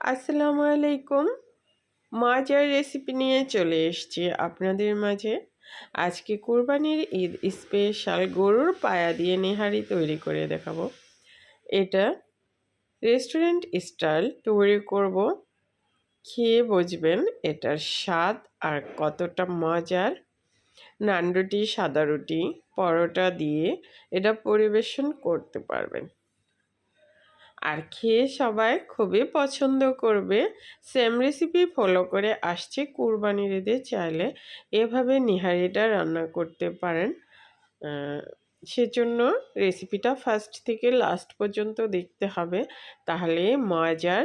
আসসালামু আলাইকুম। মাজার রেসিপি নিয়ে চলে এসেছি আপনাদের মাঝে। আজকে কোরবানির ঈদ স্পেশাল গরুর পায়া দিয়ে নেহারি তৈরি করে দেখাবো। এটা রেস্টুরেন্ট স্টাইল তৈরি করব। খেয়ে বুঝবেন এটার স্বাদ আর কতটা মজার। নান রুটি, সাদা রুটি, পরোটা দিয়ে এটা পরিবেশন করতে পারবেন। আর খেয়ে সবাই খুবই পছন্দ করবে। সেম রেসিপি ফলো করে আসছে কুরবানির ঈদে চাইলে। এভাবে নিহারিটা রান্না করতে পারেন। সেজন্য রেসিপিটা ফার্স্ট থেকে লাস্ট পর্যন্ত দেখতে হবে। তাহলে মজার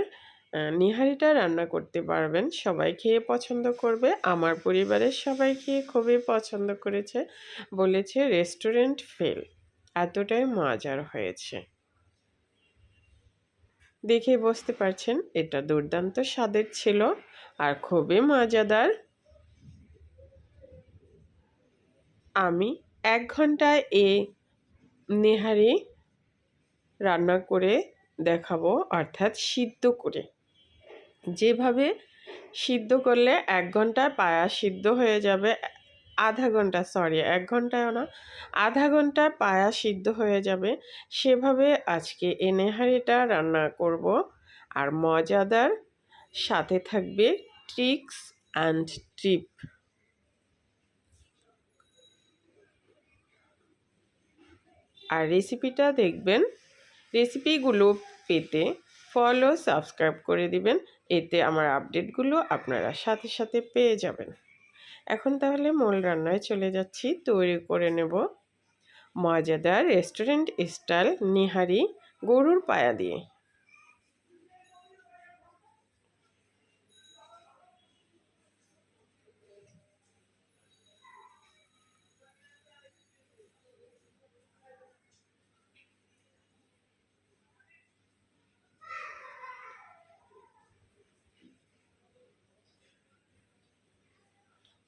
নিহারিটা রান্না করতে পারবেন। সবাই খেয়ে পছন্দ করবে। আমার পরিবারের সবাই খেয়ে খুবই পছন্দ করেছে, বলেছে রেস্টুরেন্ট ফেল এতটাই মজার হয়েছে। দেখে বসতে পারছেন, এটা দুর্দান্ত স্বাদের ছিল আর খুবই মজাদার। আমি এক ঘন্টায় এ নেহারি রান্না করে দেখাবো, অর্থাৎ সিদ্ধ করে। যেভাবে সিদ্ধ করলে এক ঘন্টায় পায়া সিদ্ধ হয়ে যাবে আধা ঘণ্টা সরি এক ঘন্টায় না, আধা ঘণ্টা পায়া সিদ্ধ হয়ে যাবে। সেভাবে আজকে এ নেহারিটা রান্না করব। আর মজাদার সাথে থাকবে ট্রিক্স অ্যান্ড ট্রিপ আর রেসিপিটা দেখবেন রেসিপিগুলো পেতে ফলো সাবস্ক্রাইব করে দিবেন। এতে আমার আপডেটগুলো আপনারা সাথে সাথে পেয়ে যাবেন। এখন তাহলে মূল রান্নায় চলে যাচ্ছি, তৈরি করে নেব। মজাদার রেস্টুরেন্ট স্টাইল নিহারি গরুর পায়া দিয়ে।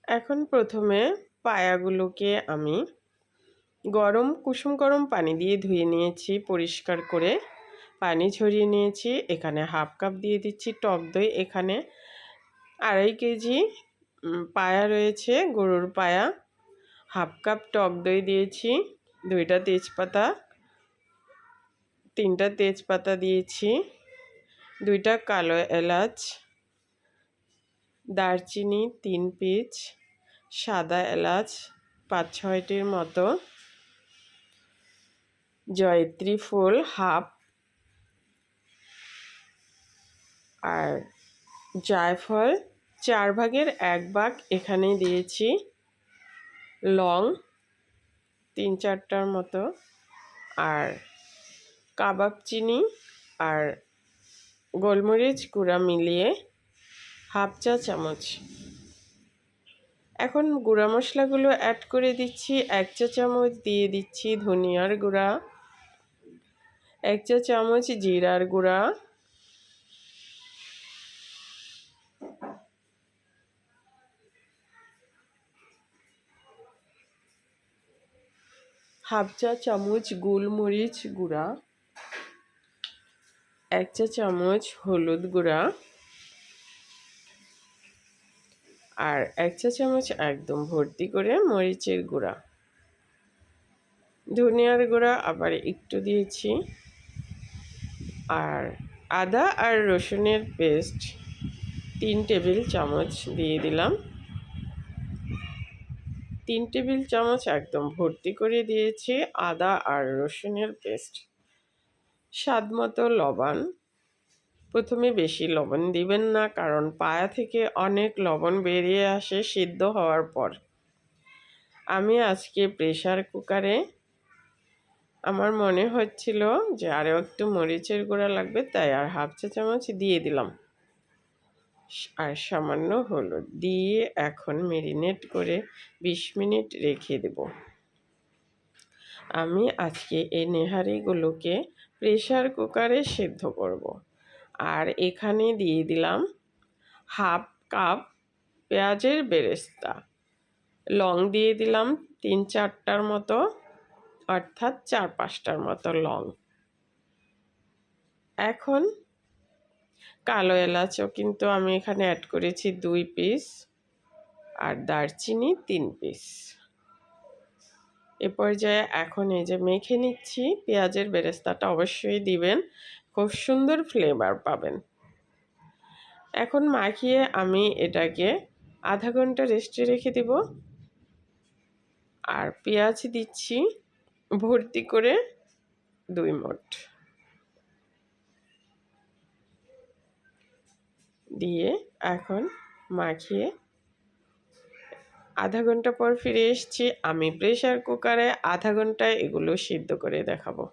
এখন প্রথমে পায়াগুলোকে আমি গরম, কুসুম গরম পানি দিয়ে ধুয়ে নিয়েছি, পরিষ্কার করে। পানি ঝরিয়ে নিয়েছি, এখানে হাফ কাপ দিয়ে দিচ্ছি টক দই, এখানে আড়াই কেজি পায়া রয়েছে, গরুর পায়া। হাফ কাপ টক দই দিয়েছি, দুইটা তেজপাতা, তিনটা তেজপাতা দিয়েছি, দুইটা কালো এলাচ, দারচিনি, তিন পিচ সাদা এলাচ পাঁচ ছয়টির মতো। জয়ত্রী ফুল হাফ। আর জায়ফল চার ভাগের এক ভাগ এখানে দিয়েছি। লং তিন চারটার মতো। আর কাবাব চিনি আর গোলমরিচ গুঁড়া মিলিয়ে হাফ চা চামচ। এখন গুঁড়া মশলাগুলো অ্যাড করে দিচ্ছি, এক চা চামচ দিয়ে দিচ্ছি ধনিয়ার গুঁড়া, এক চা চামচ জিরার গুঁড়া, হাফ চা চামচ গোলমরিচ গুঁড়া, এক চা চামচ হলুদ গুঁড়া আর এক চা চামচ একদম ভর্তি করে মরিচের গুঁড়া। ধনিয়ার গুঁড়া আবার একটু দিয়েছি। আর আদা আর রসুনের পেস্ট তিন টেবিল চামচ দিয়ে দিলাম। তিন টেবিল চামচ একদম ভর্তি করে দিয়েছি আদা আর রসুনের পেস্ট। স্বাদ মতো লবণ প্রথমে বেশি লবণ দিবেন না, কারণ পায়া থেকে অনেক লবণ বেরিয়ে আসে সিদ্ধ হওয়ার পর। আমি আজকে প্রেশার কুকারে, আমার মনে হচ্ছিল যে আরও একটু মরিচের গুঁড়া লাগবে, তাই আর হাফ চা চামচ দিয়ে দিলাম। আর সামান্য হলুদ দিয়ে এখন মেরিনেট করে বিশ মিনিট রেখে দেব। আমি আজকে এই নেহারিগুলোকে প্রেশার কুকারে সেদ্ধ করব। আর এখানে দিয়ে দিলাম হাফ কাপ পেঁয়াজের বেরেস্তা। লং দিয়ে দিলাম তিন চারটার মতো, অর্থাৎ চার পাঁচটার মতো লং। এখন কালো এলাচও কিন্তু আমি এখানে অ্যাড করেছি দুই পিস আর দারচিনি তিন পিস এ পর্যায়ে এখন এই যে মেখে নিচ্ছি, পেঁয়াজের বেরেস্তাটা অবশ্যই দিবেন। খুব সুন্দর ফ্লেভার পাবেন। এখন মাখিয়ে আমি এটাকে আধা ঘণ্টা রেস্টে রেখে দিব। আর পেঁয়াজ দিচ্ছি ভর্তি করে দুই মোট। দিয়ে এখন মাখিয়ে আধা ঘণ্টা পর ফিরে এসছি। আমি প্রেশার কুকারে আধা ঘন্টায় এগুলো সিদ্ধ করে দেখাবো।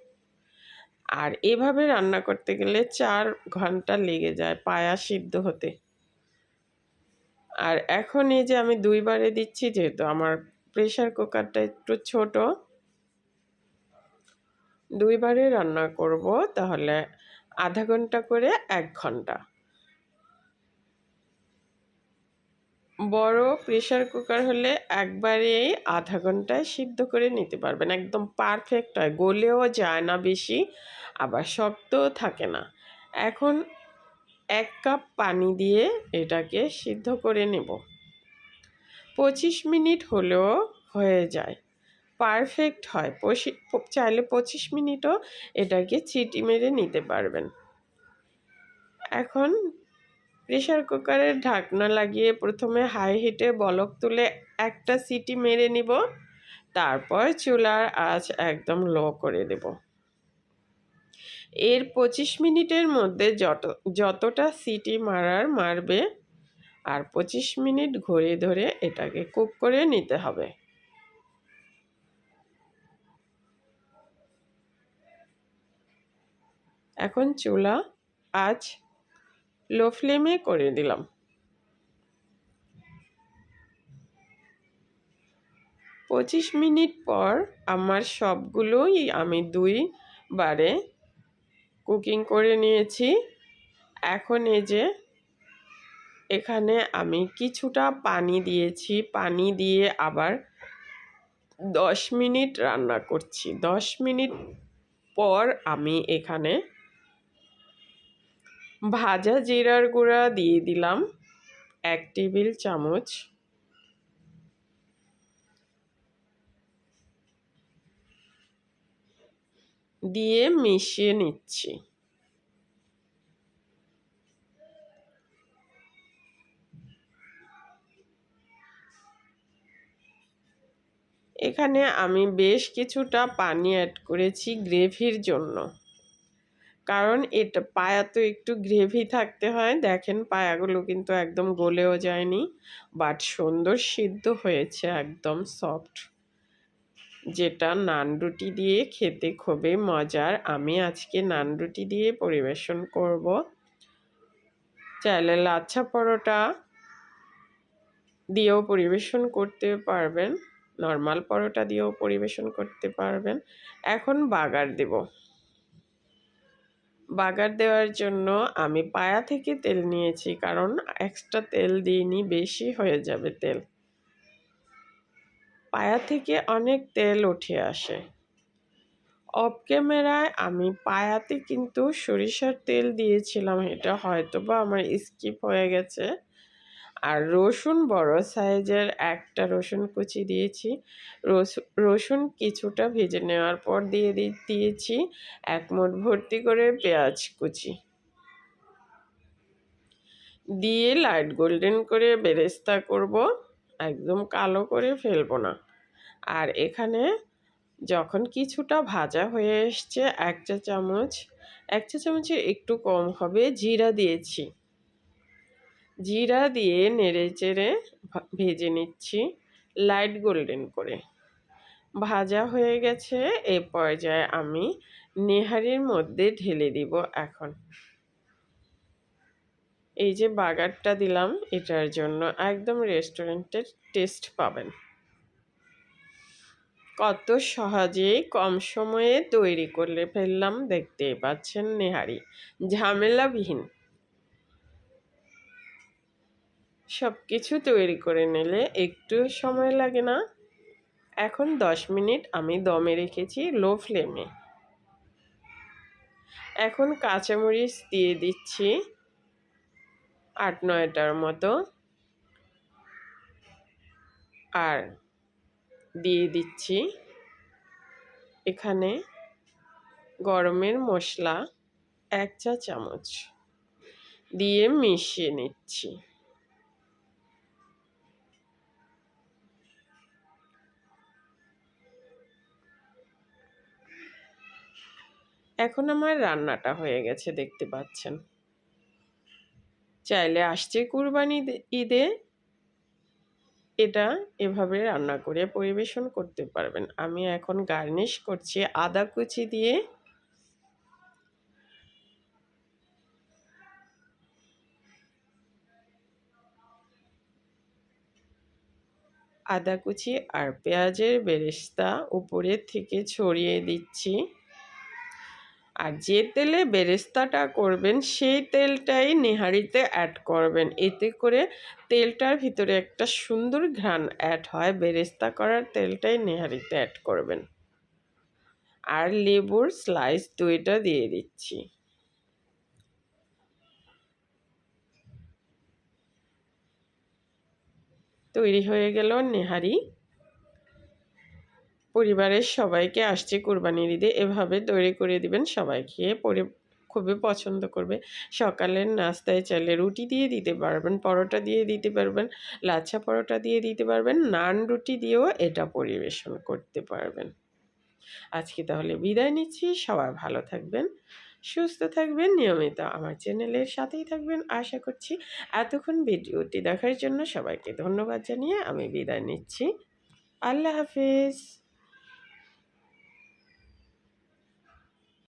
আর এভাবে রান্না করতে গেলে চার ঘণ্টা লেগে যায় পায়া সিদ্ধ হতে। আর এখন এই যে আমি দুইবারে দিচ্ছি, যেহেতু আমার প্রেশার কুকারটা একটু ছোট, দুইবারে রান্না করব তাহলে আধা ঘণ্টা করে এক ঘণ্টা। বড় প্রেশার কুকার হলে একবারেই আধা ঘন্টায় সিদ্ধ করে নিতে পারবেন, একদম পারফেক্ট হয়, গলেও যায় না বেশি। আবার শক্তও থাকে না। এখন এক কাপ পানি দিয়ে এটাকে সিদ্ধ করে নেব। পঁচিশ মিনিট হলেও হয়ে যায়। পারফেক্ট হয়। চাইলে পঁচিশ মিনিটও এটাকে চিটি মেরে নিতে পারবেন। এখন প্রেশার কুকারের ঢাকনা লাগিয়ে প্রথমে হাই হিটে বলক তুলে একটা সিটি মেরে নিব। তারপর চুলার আঁচ একদম লো করে দেব। এর পঁচিশ মিনিটের মধ্যে যত, যতটা সিটি মারার মারবে আর পঁচিশ মিনিট ঘড়ি ধরে এটাকে কুক করে নিতে হবে। এখন চুলা আজ লো ফ্লেমে করে দিলাম। পঁচিশ মিনিট পর আমার সবগুলোই আমি দুই বারে কুকিং করে নিয়েছি। এখন এই যে এখানে আমি কিছুটা পানি দিয়েছি। পানি দিয়ে আবার দশ মিনিট রান্না করছি। দশ মিনিট পর আমি এখানে ভাজা জিরার গুঁড়া দিয়ে দিলাম। এক টেবিল চামচ দিয়ে মিশিয়ে নিচ্ছি। এখানে আমি বেশ কিছুটা পানি অ্যাড করেছি গ্রেভির জন্য। কারণ এটা পায়া তো একটু গ্রেভি থাকতে হয়। দেখেন পায়াগুলো কিন্তু একদম গলেও যায়নি বাট সুন্দর সিদ্ধ হয়েছে, একদম সফট যেটা নান রুটি দিয়ে খেতে খুবই মজার। আমি আজকে নান রুটি দিয়ে পরিবেশন করব। চাইলে লাচ্ছা পরোটা দিয়েও পরিবেশন করতে পারবেন। নর্মাল পরোটা দিয়েও পরিবেশন করতে পারবেন। এখন বাগার দেব। বাগার দেওয়ার জন্য আমি পায়া থেকে তেল নিয়েছি, কারণ এক্সট্রা তেল দিইনি, বেশি হয়ে যাবে তেল। পায়া থেকে অনেক তেল উঠে আসে। অফ ক্যামেরায় আমি পায়াতে কিন্তু সরিষার তেল দিয়েছিলাম, এটা হয়তো বা আমার স্কিপ হয়ে গেছে। আর রসুন বড় সাইজের একটা রসুন কুচি দিয়েছি। রসুন কিছুটা ভেজে নেওয়ার পর দিয়ে দিয়েছি এক মুঠ ভর্তি করে পেঁয়াজ কুচি। দিয়ে লাইট গোল্ডেন করে বেরেস্তা করব। একদম কালো করে ফেলব না। আর এখানে যখন কিছুটা ভাজা হয়ে এসছে, এক চা চামচ, এক চা চামচের একটু কম হবে, জিরা দিয়েছি। জিরা দিয়ে নেড়ে চেড়ে ভেজে নিচ্ছি লাইট গোল্ডেন করে। ভাজা হয়ে গেছে, এ পর্যায়ে আমি নেহারির মধ্যে ঢেলে দিব এখন। এই যে বাগারটা দিলাম, এটার জন্য একদম রেস্টুরেন্টের টেস্ট পাবেন। কত সহজেই কম সময়ে তৈরি করলে ফেললাম দেখতেই পাচ্ছেন নেহারি। ঝামেলাবিহীন। সব কিছু তৈরি করে নিলে একটু সময় লাগে না। এখন দশ মিনিট আমি দমে রেখেছি লো ফ্লেমে। এখন কাঁচামরিচ দিয়ে দিচ্ছি। আট, নয়টার মতো। আর দিয়ে দিচ্ছি এখানে গরমের মশলা এক চা চামচ। দিয়ে মিশিয়ে নিচ্ছি। এখন আমার রান্নাটা হয়ে গেছে, দেখতে পাচ্ছেন। চাইলে আসছে কুরবানি ঈদে। এটা এভাবে রান্না করে পরিবেশন করতে পারবেন। আমি এখন গার্নিশ করছি আদা কুচি দিয়ে। আদা কুচি আর পেঁয়াজের বেরেস্তা উপরের থেকে ছড়িয়ে দিচ্ছি। আর যে তেলে বেরেস্তাটা করবেন, সেই তেলটাই নেহারিতে অ্যাড করবেন। এতে করে তেলটার ভিতরে একটা সুন্দর ঘ্রাণ অ্যাড হয়। বেরেস্তা করার তেলটাই নেহারিতে অ্যাড করবেন। আর লেবুর স্লাইস দুইটা দিয়ে দিচ্ছি। তৈরি হয়ে গেল নেহারি। পরিবারের সবাইকে আসছে কোরবানির ঈদে। এভাবে তৈরি করে দিবেন সবাই খেয়ে পরে, খুবই পছন্দ করবে। সকালের নাস্তায় চাইলে রুটি দিয়ে দিতে পারবেন, পরোটা দিয়ে দিতে পারবেন, লাচ্ছা পরোটা দিয়ে দিতে পারবেন, নান রুটি দিয়েও এটা পরিবেশন করতে পারবেন। আজকে তাহলে বিদায় নিচ্ছি। সবাই ভালো থাকবেন, সুস্থ থাকবেন। নিয়মিত আমার চ্যানেলের সাথেই থাকবেন। আশা করছি এতক্ষণ ভিডিওটি দেখার জন্য সবাইকে ধন্যবাদ জানিয়ে আমি বিদায় নিচ্ছি। আল্লাহ হাফিজ।